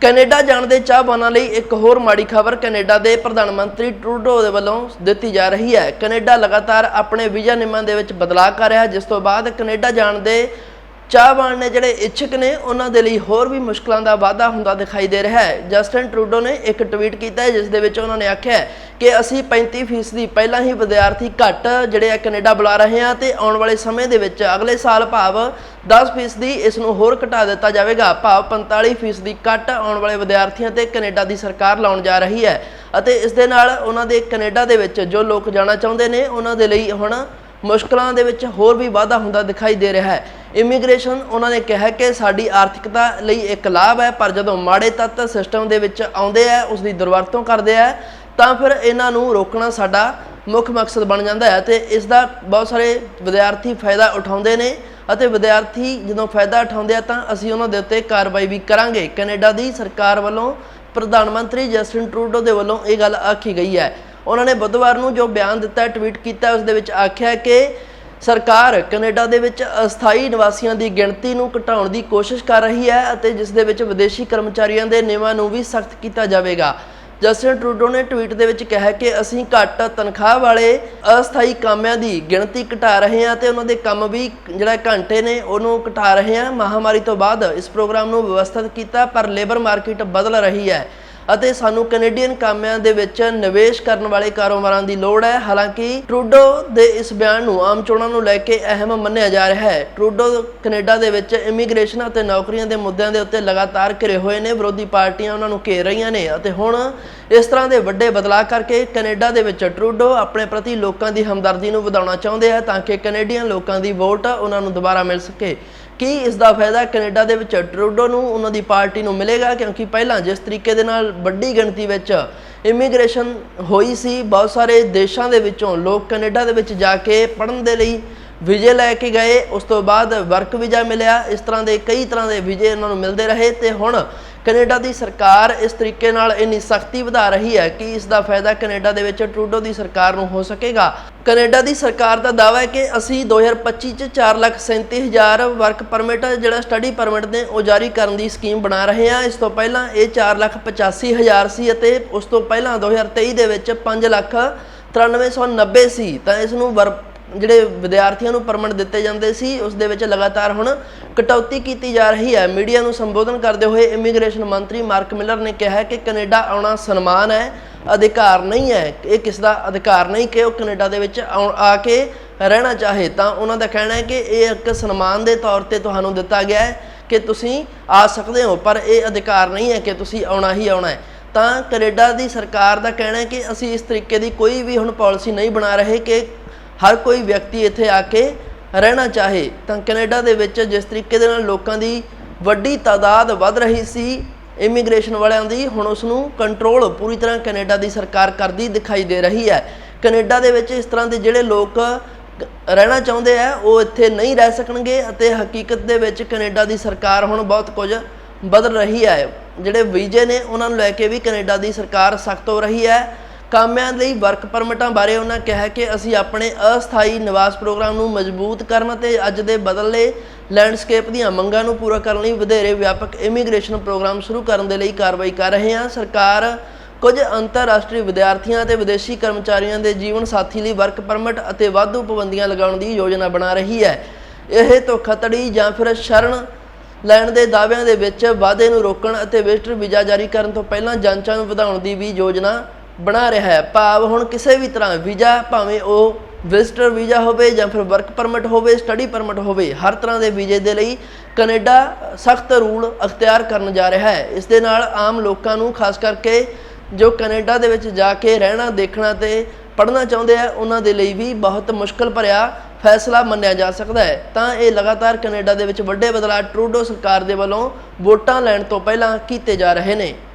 Canada ਜਾਣ ਦੇ ਚਾਹਵਾਨਾਂ ਲਈ ਇੱਕ ਹੋਰ ਮਾੜੀ ਖਬਰ ਕੈਨੇਡਾ ਦੇ ਪ੍ਰਧਾਨ ਮੰਤਰੀ ਟਰੂਡੋ ਦੇ ਵੱਲੋਂ ਦਿੱਤੀ ਜਾ ਰਹੀ ਹੈ। ਕੈਨੇਡਾ ਲਗਾਤਾਰ ਆਪਣੇ ਵੀਜ਼ਾ ਨਿਯਮਾਂ ਦੇ ਵਿੱਚ ਬਦਲਾਅ ਕਰ ਰਿਹਾ ਹੈ, ਜਿਸ ਤੋਂ ਬਾਅਦ ਕੈਨੇਡਾ ਜਾਣ ਦੇ ਚਾਹਵਾਨ ਨੇ ਜਿਹੜੇ ਇੱਛਕ ਨੇ, ਉਹਨਾਂ ਦੇ ਲਈ ਹੋਰ ਵੀ ਮੁਸ਼ਕਲਾਂ ਦਾ ਵਾਧਾ ਹੁੰਦਾ ਦਿਖਾਈ ਦੇ ਰਿਹਾ ਹੈ। ਜਸਟਨ ਟਰੂਡੋ ਨੇ ਇੱਕ ਟਵੀਟ ਕੀਤਾ ਹੈ, ਜਿਸ ਦੇ ਵਿੱਚ ਉਹਨਾਂ ਨੇ ਆਖਿਆ ਕਿ ਅਸੀਂ 35% ਪਹਿਲਾਂ ਹੀ ਵਿਦਿਆਰਥੀ ਘੱਟ ਜਿਹੜੇ ਆ ਕੈਨੇਡਾ ਬੁਲਾ ਰਹੇ ਹਾਂ ਤੇ ਆਉਣ ਵਾਲੇ ਸਮੇਂ ਦੇ ਵਿੱਚ ਅਗਲੇ ਸਾਲ ਭਾਵ 10% ਇਸ ਨੂੰ ਹੋਰ ਘਟਾ ਦਿੱਤਾ ਜਾਵੇਗਾ। ਭਾਵ 45% ਘੱਟ ਆਉਣ ਵਾਲੇ ਵਿਦਿਆਰਥੀਆਂ ਤੇ ਕੈਨੇਡਾ ਦੀ ਸਰਕਾਰ ਲਾਉਣ ਜਾ ਰਹੀ ਹੈ ਅਤੇ ਇਸ ਦੇ ਨਾਲ ਉਹਨਾਂ ਦੇ ਕੈਨੇਡਾ ਦੇ ਵਿੱਚ ਜੋ ਲੋਕ ਜਾਣਾ ਚਾਹੁੰਦੇ ਨੇ, ਉਹਨਾਂ ਦੇ ਲਈ ਹੁਣ ਮੁਸ਼ਕਲਾਂ ਦੇ ਵਿੱਚ ਹੋਰ ਵੀ ਵਾਧਾ ਹੁੰਦਾ ਦਿਖਾਈ ਦੇ ਰਿਹਾ ਹੈ। ਇਮੀਗ੍ਰੇਸ਼ਨ ਉਹਨਾਂ ਨੇ ਕਿਹਾ ਕਿ ਸਾਡੀ ਆਰਥਿਕਤਾ ਲਈ ਇੱਕ ਲਾਭ ਹੈ, ਪਰ ਜਦੋਂ ਮਾੜੇ ਤੱਤ ਸਿਸਟਮ ਦੇ ਵਿੱਚ ਆਉਂਦੇ ਆ ਉਸ ਦੀ ਦੁਰਵਰਤੋਂ ਕਰਦੇ ਆ, ਤਾਂ ਫਿਰ ਇਹਨਾਂ ਨੂੰ ਰੋਕਣਾ ਸਾਡਾ ਮੁੱਖ ਮਕਸਦ ਬਣ ਜਾਂਦਾ ਹੈ ਤੇ ਇਸ ਦਾ ਬਹੁਤ ਸਾਰੇ ਵਿਦਿਆਰਥੀ ਫਾਇਦਾ ਉਠਾਉਂਦੇ ਨੇ ਅਤੇ ਵਿਦਿਆਰਥੀ ਜਦੋਂ ਫਾਇਦਾ ਉਠਾਉਂਦੇ ਆ, ਤਾਂ ਅਸੀਂ ਉਹਨਾਂ ਦੇ ਉੱਤੇ ਕਾਰਵਾਈ ਵੀ ਕਰਾਂਗੇ। ਕੈਨੇਡਾ ਦੀ ਸਰਕਾਰ ਵੱਲੋਂ ਪ੍ਰਧਾਨ ਮੰਤਰੀ ਜਸਟਿਨ ਟਰੂਡੋ ਦੇ ਵੱਲੋਂ ਇਹ ਗੱਲ ਆਖੀ ਗਈ ਹੈ। ਉਹਨਾਂ ਨੇ ਬੁੱਧਵਾਰ ਨੂੰ ਜੋ ਬਿਆਨ ਦਿੱਤਾ, ਟਵੀਟ ਕੀਤਾ, ਉਸ ਦੇ ਵਿੱਚ ਆਖਿਆ ਕਿ ਸਰਕਾਰ ਕੈਨੇਡਾ ਦੇ ਵਿੱਚ ਅਸਥਾਈ ਨਿਵਾਸੀਆਂ ਦੀ ਗਿਣਤੀ ਨੂੰ ਘਟਾਉਣ ਦੀ ਕੋਸ਼ਿਸ਼ ਕਰ ਰਹੀ ਹੈ ਅਤੇ ਜਿਸ ਦੇ ਵਿੱਚ ਵਿਦੇਸ਼ੀ ਕਰਮਚਾਰੀਆਂ ਦੇ ਨਿਯਮਾਂ ਨੂੰ ਵੀ ਸਖਤ ਕੀਤਾ ਜਾਵੇਗਾ। ਜਸਟਿਨ ਟਰੂਡੋ ਨੇ ਟਵੀਟ ਦੇ ਵਿੱਚ ਕਿਹਾ ਕਿ ਅਸੀਂ ਘੱਟ ਤਨਖਾਹ ਵਾਲੇ ਅਸਥਾਈ ਕਾਮਿਆਂ ਦੀ ਗਿਣਤੀ ਘਟਾ ਰਹੇ ਹਾਂ ਤੇ ਉਹਨਾਂ ਦੇ ਕੰਮ ਵੀ ਜਿਹੜਾ ਘੰਟੇ ਨੇ ਉਹਨੂੰ ਘਟਾ ਰਹੇ ਹਾਂ। ਮਹਾਮਾਰੀ ਤੋਂ ਬਾਅਦ ਇਸ ਪ੍ਰੋਗਰਾਮ ਨੂੰ ਵਿਵਸਥਿਤ ਕੀਤਾ ਪਰ ਲੇਬਰ ਮਾਰਕੀਟ ਬਦਲ ਰਹੀ ਹੈ। ਅਤੇ ਸਾਨੂੰ ਕੈਨੇਡੀਅਨ ਕਾਮਿਆਂ ਦੇ ਵਿੱਚ ਨਿਵੇਸ਼ ਕਰਨ ਵਾਲੇ ਕਾਰੋਬਾਰਾਂ ਦੀ ਲੋੜ ਹੈ। ਹਾਲਾਂਕਿ, ਟਰੂਡੋ ਦੇ ਇਸ ਬਿਆਨ ਨੂੰ ਆਮ ਚੋਣਾਂ ਨੂੰ ਲੈ ਕੇ ਅਹਿਮ ਮੰਨਿਆ ਜਾ ਰਿਹਾ ਹੈ। ਟਰੂਡੋ ਕੈਨੇਡਾ ਦੇ ਵਿੱਚ ਇਮੀਗ੍ਰੇਸ਼ਨ ਅਤੇ ਨੌਕਰੀਆਂ ਦੇ ਮੁੱਦਿਆਂ ਦੇ ਉੱਤੇ ਲਗਾਤਾਰ ਘਿਰੇ ਹੋਏ ਨੇ। ਵਿਰੋਧੀ ਪਾਰਟੀਆਂ ਉਹਨਾਂ ਨੂੰ ਘੇਰ ਰਹੀਆਂ ਨੇ ਅਤੇ ਹੁਣ ਇਸ ਤਰ੍ਹਾਂ ਦੇ ਵੱਡੇ ਬਦਲਾਅ ਕਰਕੇ ਕੈਨੇਡਾ ਦੇ ਵਿੱਚ ਟਰੂਡੋ ਆਪਣੇ ਪ੍ਰਤੀ ਲੋਕਾਂ ਦੀ ਹਮਦਰਦੀ ਨੂੰ ਵਧਾਉਣਾ ਚਾਹੁੰਦੇ ਆ ਤਾਂ ਕਿ ਕੈਨੇਡੀਅਨ ਲੋਕਾਂ ਦੀ ਵੋਟ ਉਹਨਾਂ ਨੂੰ ਦੁਬਾਰਾ ਮਿਲ ਸਕੇ। ਕੀ ਇਸ ਦਾ ਫਾਇਦਾ ਕੈਨੇਡਾ ਦੇ ਵਿੱਚ ਟਰੂਡੋ ਨੂੰ, ਉਹਨਾਂ ਦੀ ਪਾਰਟੀ ਨੂੰ ਮਿਲੇਗਾ? ਕਿਉਂਕਿ ਪਹਿਲਾਂ ਜਿਸ ਤਰੀਕੇ ਦੇ ਨਾਲ ਵੱਡੀ ਗਿਣਤੀ ਵਿੱਚ ਇਮੀਗ੍ਰੇਸ਼ਨ ਹੋਈ ਸੀ, ਬਹੁਤ ਸਾਰੇ ਦੇਸ਼ਾਂ ਦੇ ਵਿੱਚੋਂ ਲੋਕ ਕੈਨੇਡਾ ਦੇ ਵਿੱਚ ਜਾ ਕੇ ਪੜ੍ਹਨ ਦੇ ਲਈ ਵੀਜ਼ੇ ਲੈ ਕੇ ਗਏ। ਉਸ ਤੋਂ ਬਾਅਦ ਵਰਕ ਵੀਜ਼ਾ ਮਿਲਿਆ। ਇਸ ਤਰ੍ਹਾਂ ਦੇ ਕਈ ਤਰ੍ਹਾਂ ਦੇ ਵੀਜ਼ੇ ਉਹਨਾਂ ਨੂੰ ਮਿਲਦੇ ਰਹੇ ਤੇ ਹੁਣ ਕੈਨੇਡਾ ਦੀ ਸਰਕਾਰ ਇਸ ਤਰੀਕੇ ਨਾਲ ਇੰਨੀ ਸਖਤੀ ਵਧਾ ਰਹੀ ਹੈ ਕਿ ਇਸ ਦਾ ਫਾਇਦਾ ਕੈਨੇਡਾ ਦੇ ਵਿੱਚ ਟਰੂਡੋ ਦੀ ਸਰਕਾਰ ਨੂੰ ਹੋ ਸਕੇਗਾ। ਕੈਨੇਡਾ ਦੀ ਸਰਕਾਰ ਦਾ ਦਾਅਵਾ ਹੈ ਕਿ ਅਸੀਂ 2025 ਚ 437000 ਵਰਕ ਪਰਮਿਟ, ਜਿਹੜਾ ਸਟੱਡੀ ਪਰਮਿਟ ਨੇ, ਉਹ ਜਾਰੀ ਕਰਨ ਦੀ ਸਕੀਮ ਬਣਾ ਰਹੇ ਹਾਂ। ਇਸ ਤੋਂ ਪਹਿਲਾਂ ਇਹ 485000 ਸੀ ਅਤੇ ਉਸ ਤੋਂ ਪਹਿਲਾਂ 2023 ਦੇ ਵਿੱਚ 593990 ਸੀ। ਤਾਂ ਇਸ ਨੂੰ ਵਰ ਜਿਹੜੇ ਵਿਦਿਆਰਥੀਆਂ ਨੂੰ ਪਰਮਿਟ ਦਿੱਤੇ ਜਾਂਦੇ ਸੀ, ਉਸ ਦੇ ਵਿੱਚ ਲਗਾਤਾਰ ਹੁਣ ਕਟੌਤੀ ਕੀਤੀ ਜਾ ਰਹੀ ਹੈ। ਮੀਡੀਆ ਨੂੰ ਸੰਬੋਧਨ ਕਰਦੇ ਹੋਏ ਇਮੀਗ੍ਰੇਸ਼ਨ ਮੰਤਰੀ ਮਾਰਕ ਮਿਲਰ ਨੇ ਕਿਹਾ ਕਿ ਕੈਨੇਡਾ ਆਉਣਾ ਸਨਮਾਨ ਹੈ, ਅਧਿਕਾਰ ਨਹੀਂ ਹੈ। ਇਹ ਕਿਸ ਦਾ ਅਧਿਕਾਰ ਨਹੀਂ ਕਿ ਉਹ ਕੈਨੇਡਾ ਦੇ ਵਿੱਚ ਆ ਕੇ ਰਹਿਣਾ ਚਾਹੇ? ਤਾਂ ਉਹਨਾਂ ਦਾ ਕਹਿਣਾ ਹੈ ਕਿ ਇਹ ਇੱਕ ਸਨਮਾਨ ਦੇ ਤੌਰ ਤੇ ਤੁਹਾਨੂੰ ਦਿੱਤਾ ਗਿਆ ਹੈ ਕਿ ਤੁਸੀਂ ਆ ਸਕਦੇ ਹੋ, ਪਰ ਇਹ ਅਧਿਕਾਰ ਨਹੀਂ ਹੈ ਕਿ ਤੁਸੀਂ ਆਉਣਾ ਹੀ ਆਉਣਾ ਹੈ। ਤਾਂ ਕੈਨੇਡਾ ਦੀ ਸਰਕਾਰ ਦਾ ਕਹਿਣਾ ਹੈ ਕਿ ਅਸੀਂ ਇਸ ਤਰੀਕੇ ਦੀ ਕੋਈ ਵੀ ਹੁਣ ਪਾਲਿਸੀ ਨਹੀਂ ਬਣਾ ਰਹੇ ਕਿ ਹਰ ਕੋਈ ਵਿਅਕਤੀ ਇੱਥੇ ਆ ਕੇ ਰਹਿਣਾ ਚਾਹੇ, ਤਾਂ ਕੈਨੇਡਾ ਦੇ ਵਿੱਚ ਜਿਸ ਤਰੀਕੇ ਦੇ ਨਾਲ ਲੋਕਾਂ ਦੀ ਵੱਡੀ ਤਾਦਾਦ ਵੱਧ ਰਹੀ ਸੀ, ਇਮੀਗ੍ਰੇਸ਼ਨ ਵਾਲਿਆਂ ਦੀ, ਹੁਣ ਉਸ ਨੂੰ ਕੰਟਰੋਲ ਪੂਰੀ ਤਰ੍ਹਾਂ ਕੈਨੇਡਾ ਦੀ ਸਰਕਾਰ ਕਰਦੀ ਦਿਖਾਈ ਦੇ ਰਹੀ ਹੈ। ਕੈਨੇਡਾ ਦੇ ਵਿੱਚ ਇਸ ਤਰ੍ਹਾਂ ਦੇ ਜਿਹੜੇ ਲੋਕ ਰਹਿਣਾ ਚਾਹੁੰਦੇ ਆ, ਉਹ ਇੱਥੇ ਨਹੀਂ ਰਹਿ ਸਕਣਗੇ ਅਤੇ ਹਕੀਕਤ ਦੇ ਵਿੱਚ ਕੈਨੇਡਾ ਦੀ ਸਰਕਾਰ ਹੁਣ ਬਹੁਤ ਕੁਝ ਬਦਲ ਰਹੀ ਹੈ। ਜਿਹੜੇ ਵੀਜ਼ੇ ਨੇ, ਉਹਨਾਂ ਨੂੰ ਲੈ ਕੇ ਵੀ ਕੈਨੇਡਾ ਦੀ ਸਰਕਾਰ ਸਖਤ ਹੋ ਰਹੀ ਹੈ। ਕਾਮਿਆਂ ਲਈ ਵਰਕ ਪਰਮਿਟਾਂ ਬਾਰੇ ਉਹਨਾਂ ਕਿਹਾ ਕਿ ਅਸੀਂ ਆਪਣੇ ਅਸਥਾਈ ਨਿਵਾਸ ਪ੍ਰੋਗਰਾਮ ਨੂੰ ਮਜ਼ਬੂਤ ਕਰਨ ਅਤੇ ਅੱਜ ਦੇ ਬਦਲੇ ਲੈਂਡਸਕੇਪ ਦੀਆਂ ਮੰਗਾਂ ਨੂੰ ਪੂਰਾ ਕਰਨ ਲਈ ਵਧੇਰੇ ਵਿਆਪਕ ਇਮੀਗ੍ਰੇਸ਼ਨ ਪ੍ਰੋਗਰਾਮ ਸ਼ੁਰੂ ਕਰਨ ਦੇ ਲਈ ਕਾਰਵਾਈ ਕਰ ਰਹੇ ਹਾਂ। ਸਰਕਾਰ ਕੁਝ ਅੰਤਰਰਾਸ਼ਟਰੀ ਵਿਦਿਆਰਥੀਆਂ ਅਤੇ ਵਿਦੇਸ਼ੀ ਕਰਮਚਾਰੀਆਂ ਦੇ ਜੀਵਨ ਸਾਥੀ ਲਈ ਵਰਕ ਪਰਮਿਟ ਅਤੇ ਵਾਧੂ ਪਾਬੰਦੀਆਂ ਲਗਾਉਣ ਦੀ ਯੋਜਨਾ ਬਣਾ ਰਹੀ ਹੈ। ਇਹ ਧੋਖਾਧੜੀ ਜਾਂ ਫਿਰ ਸ਼ਰਨ ਲੈਣ ਦੇ ਦਾਅਵਿਆਂ ਦੇ ਵਿੱਚ ਵਾਅਦੇ ਨੂੰ ਰੋਕਣ ਅਤੇ ਵਿਜ਼ਟਰ ਵੀਜ਼ਾ ਜਾਰੀ ਕਰਨ ਤੋਂ ਪਹਿਲਾਂ ਜਾਂਚਾਂ ਨੂੰ ਵਧਾਉਣ ਦੀ ਵੀ ਯੋਜਨਾ ਬਣਾ ਰਿਹਾ ਹੈ। ਭਾਵ ਹੁਣ ਕਿਸੇ ਵੀ ਤਰ੍ਹਾਂ ਵੀਜ਼ਾ, ਭਾਵੇਂ ਉਹ ਵਿਜ਼ਟਰ ਵੀਜ਼ਾ ਹੋਵੇ ਜਾਂ ਫਿਰ ਵਰਕ ਪਰਮਿਟ ਹੋਵੇ ਸਟੱਡੀ ਪਰਮਿਟ ਹੋਵੇ, ਹਰ ਤਰ੍ਹਾਂ ਦੇ ਵੀਜ਼ੇ ਦੇ ਲਈ ਕੈਨੇਡਾ ਸਖਤ ਰੂਲ ਅਖਤਿਆਰ ਕਰਨ ਜਾ ਰਿਹਾ ਹੈ। ਇਸ ਦੇ ਨਾਲ ਆਮ ਲੋਕਾਂ ਨੂੰ, ਖਾਸ ਕਰਕੇ ਜੋ ਕੈਨੇਡਾ ਦੇ ਵਿੱਚ ਜਾ ਕੇ ਰਹਿਣਾ, ਦੇਖਣਾ ਤੇ ਪੜ੍ਹਨਾ ਚਾਹੁੰਦੇ ਆ, ਉਹਨਾਂ ਦੇ ਲਈ ਵੀ ਬਹੁਤ ਮੁਸ਼ਕਲ ਭਰਿਆ ਫੈਸਲਾ ਮੰਨਿਆ ਜਾ ਸਕਦਾ ਹੈ। ਤਾਂ ਇਹ ਲਗਾਤਾਰ ਕੈਨੇਡਾ ਦੇ ਵਿੱਚ ਵੱਡੇ ਬਦਲਾਅ ਟਰੂਡੋ ਸਰਕਾਰ ਦੇ ਵੱਲੋਂ ਵੋਟਾਂ ਲੈਣ ਤੋਂ ਪਹਿਲਾਂ ਕੀਤੇ ਜਾ ਰਹੇ ਨੇ।